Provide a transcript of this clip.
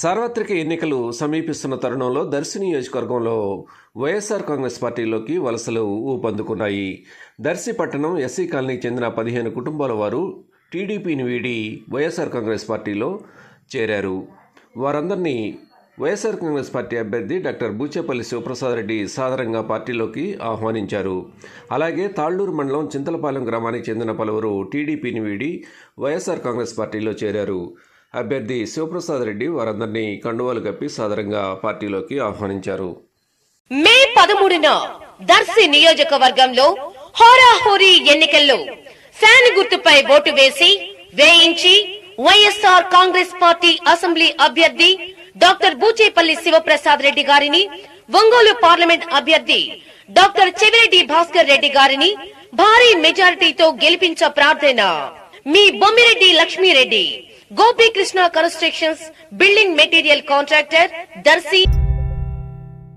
సార్వత్రిక ఎన్నికలు సమీపిస్తున్న తరుణంలో దర్శి నియోజకవర్గంలో వైఎస్ఆర్ కాంగ్రెస్ పార్టీలోకి వలసలు ఊపందుకున్నాయి. దర్శి పట్టణం ఎస్సీ కాలనీకి చెందిన పదిహేను కుటుంబాల వారు టీడీపీని వీడి వైఎస్ఆర్ కాంగ్రెస్ పార్టీలో చేరారు. వారందరినీ వైఎస్ఆర్ కాంగ్రెస్ పార్టీ అభ్యర్థి డాక్టర్ బూచేపల్లి శివప్రసాద్ రెడ్డి సాధారణంగా పార్టీలోకి ఆహ్వానించారు. అలాగే తాళ్ళూరు మండలం చింతలపాలెం గ్రామానికి చెందిన పలువురు టీడీపీని వీడి వైఎస్ఆర్ కాంగ్రెస్ పార్టీలో చేరారు. అభ్యర్థి శివప్రసాద్ రెడ్డి వారందరినీ కండువాలు కప్పి సాదరంగా పార్టీలోకి ఆహ్వానించారు. మే పదమూడున దర్శి నియోజకవర్గంలో హోరాహోరీ ఎన్నికల్లో ఫ్యాన్ గుర్తుపై ఓటు వేసి వేయించి వైఎస్ఆర్ కాంగ్రెస్ పార్టీ అసెంబ్లీ అభ్యర్థి డాక్టర్ బూచేపల్లి శివప్రసాద్ రెడ్డి గారిని ఒంగోలు పార్లమెంట్ అభ్యర్థి డాక్టర్ చెవిరెడ్డి భాస్కర్ రెడ్డి గారిని భారీ మెజారిటీతో గెలిపించ ప్రార్థన. మీ Bommireddy Lakshmireddy Gopikrishna constructions building material contractor Darsi